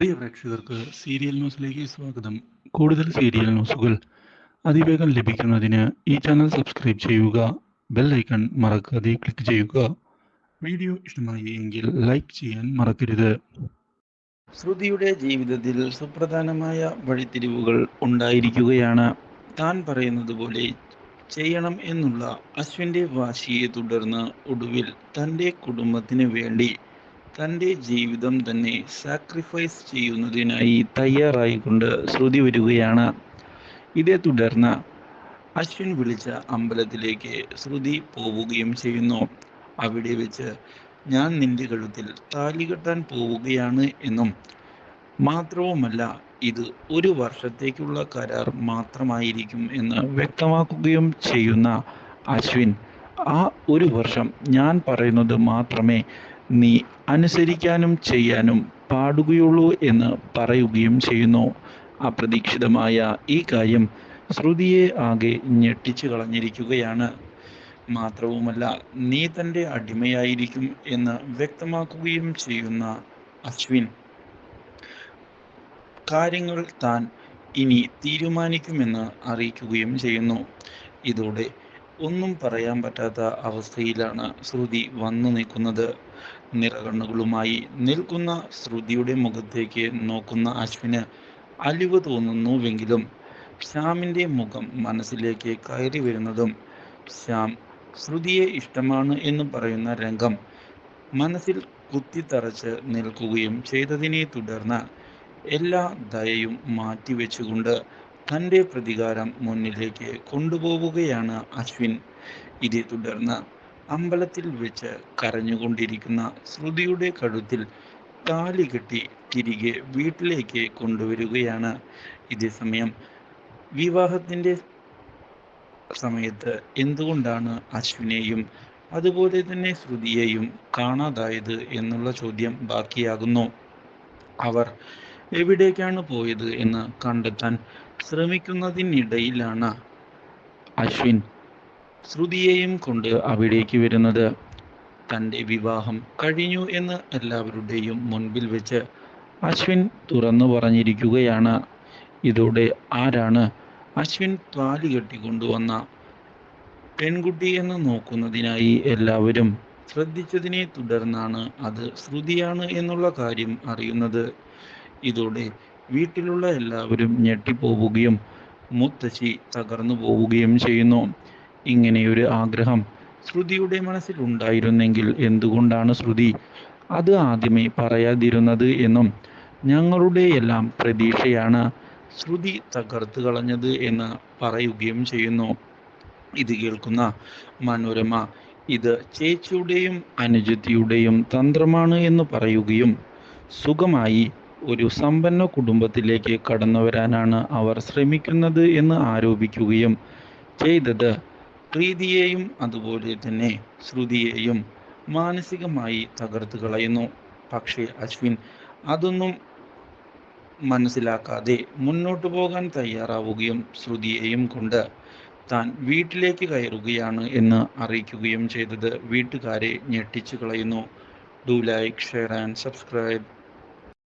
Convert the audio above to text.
പ്രിയ പ്രേക്ഷകർക്ക് സീരിയൽ ന്യൂസിലേക്ക് സ്വാഗതം. കൂടുതൽ സീരിയൽ ന്യൂസുകൾ അതിവേഗം ലഭിക്കുന്നതിന് ഈ ചാനൽ സബ്സ്ക്രൈബ് ചെയ്യുക ബെൽ ഐക്കൺ മറക്കാതെ ക്ലിക്ക് ചെയ്യുക. വീഡിയോ ഇഷ്ടമായി എങ്കിൽ ലൈക്ക് ചെയ്യാൻ മറക്കരുത്. ശ്രുതിയുടെ ജീവിതത്തിൽ സുപ്രധാനമായ വഴിത്തിരിവുകൾ ഉണ്ടായിരിക്കുകയാണ്. താൻ പറയുന്നത് പോലെ ചെയ്യണം എന്നുള്ള അശ്വിന്റെ വാശിയെ തുടർന്ന് ഒടുവിൽ തന്റെ കുടുംബത്തിന് വേണ്ടി തന്റെ ജീവിതം തന്നെ സാക്രിഫൈസ് ചെയ്യുന്നതിനായി തയ്യാറായിക്കൊണ്ട് ശ്രുതി വരികയാണ്. ഇതേ തുടർന്ന് അശ്വിൻ വിളിച്ച അമ്പലത്തിലേക്ക് ശ്രുതി പോവുകയും ചെയ്യുന്നു. അവിടെ വെച്ച് ഞാൻ നിന്റെ കഴുത്തിൽ താലി കെട്ടാൻ പോവുകയാണ് എന്നും. മാത്രവുമല്ല ഇത് ഒരു വർഷത്തേക്കുള്ള കരാർ മാത്രമായിരിക്കും എന്ന് വ്യക്തമാക്കുകയും ചെയ്യുന്ന അശ്വിൻ ആ ഒരു വർഷം ഞാൻ പറയുന്നത് മാത്രമേ നീ അനുസരിക്കാനും ചെയ്യാനും പാടുകയുള്ളൂ എന്ന് പറയുകയും ചെയ്യുന്നു. അപ്രതീക്ഷിതമായ ഈ കാര്യം ശ്രുതിയെ ആകെ ഞെട്ടിച്ചു കളഞ്ഞിരിക്കുകയാണ്. മാത്രവുമല്ല നീ തന്റെ അടിമയായിരിക്കും എന്ന് വ്യക്തമാക്കുകയും ചെയ്യുന്ന അശ്വിൻ. കാര്യങ്ങൾ താൻ ഇനി തീരുമാനിക്കുമെന്ന് അറിയിക്കുകയും ചെയ്യുന്നു. ഇതോടെ ഒന്നും പറയാൻ പറ്റാത്ത അവസ്ഥയിലാണ് ശ്രുതി വന്നു നിൽക്കുന്നത്. നിറകണ്ണുകളുമായി നിൽക്കുന്ന ശ്രുതിയുടെ മുഖത്തേക്ക് നോക്കുന്ന അശ്വിന് അലിവ് തോന്നുന്നുവെങ്കിലും ശ്യാമിന്റെ മുഖം മനസ്സിലേക്ക് കയറി വരുന്നതും ശ്യാം ശ്രുതിയെ ഇഷ്ടമാണ് എന്ന് പറയുന്ന രംഗം മനസ്സിൽ കുത്തിത്തറച്ച് നിൽക്കുകയും ചെയ്തതിനെ തുടർന്ന് എല്ലാ ദയയും മാറ്റിവെച്ചുകൊണ്ട് തന്റെ പ്രതികാരം മുന്നിലേക്ക് കൊണ്ടുപോവുകയാണ് അശ്വിൻ. ഇതേ തുടർന്ന് അമ്പലത്തിൽ വെച്ച് കരഞ്ഞുകൊണ്ടിരിക്കുന്ന ശ്രുതിയുടെ കഴുത്തിൽ താലി കെട്ടി തിരികെ വീട്ടിലേക്ക് കൊണ്ടുവരികയാണ്. ഇതേ സമയം വിവാഹത്തിന്റെ സമയത്ത് എന്തുകൊണ്ടാണ് അശ്വിനെയും അതുപോലെ തന്നെ ശ്രുതിയെയും കാണാതായത് എന്നുള്ള ചോദ്യം ബാക്കിയാകുന്നു. അവർ എവിടേക്കാണ് പോയത് എന്ന് കണ്ടെത്താൻ ശ്രമിക്കുന്നതിനിടയിലാണ് അശ്വിൻ ശ്രുതിയെയും കൊണ്ട് അവിടേക്ക് വരുന്നത്. തന്റെ വിവാഹം കഴിഞ്ഞു എന്ന് എല്ലാവരുടെയും മുൻപിൽ വെച്ച് അശ്വിൻ തുറന്നു പറഞ്ഞിരിക്കുകയാണ്. ഇതോടെ ആരാണ് അശ്വിൻ താലി കെട്ടിക്കൊണ്ടുവന്ന പെൺകുട്ടി എന്ന് നോക്കുന്നതിനായി എല്ലാവരും ശ്രദ്ധിച്ചതിനെ തുടർന്നാണ് അത് ശ്രുതിയാണ് എന്നുള്ള കാര്യം അറിയുന്നത്. ഇതോടെ വീട്ടിലുള്ള എല്ലാവരും ഞെട്ടിപ്പോവുകയും മുത്തശ്ശി തകർന്നു പോവുകയും ചെയ്യുന്നു. ഇങ്ങനെയൊരു ആഗ്രഹം ശ്രുതിയുടെ മനസ്സിൽ ഉണ്ടായിരുന്നെങ്കിൽ എന്തുകൊണ്ടാണ് ശ്രുതി അത് ആദ്യമേ പറയാതിരുന്നത് എന്നും ഞങ്ങളുടെ എല്ലാം പ്രതീക്ഷയാണ് ശ്രുതി തകർത്ത് കളഞ്ഞത് എന്ന് പറയുകയും ചെയ്യുന്നു. ഇത് കേൾക്കുന്ന മനോരമ ഇത് ചേച്ചിയുടെയും അനുജത്തിയുടെയും തന്ത്രമാണ് എന്ന് പറയുകയും സുഖമായി ഒരു സമ്പന്ന കുടുംബത്തിലേക്ക് കടന്നു വരാനാണ് അവർ ശ്രമിക്കുന്നത് എന്ന് ആരോപിക്കുകയും ചെയ്തത്. പ്രീതിയെയും അതുപോലെ തന്നെ ശ്രുതിയെയും മാനസികമായി തകർത്ത് കളയുന്നു. പക്ഷേ അശ്വിൻ അതൊന്നും മനസ്സിലാക്കാതെ മുന്നോട്ട് പോകാൻ തയ്യാറാവുകയും ശ്രുതിയെയും കൊണ്ട് താൻ വീട്ടിലേക്ക് കയറുകയാണ് എന്ന് അറിയിക്കുകയും ചെയ്തത്. വീട്ടുകാരെ ഞെട്ടിച്ചു കളയുന്നു. Do like share and subscribe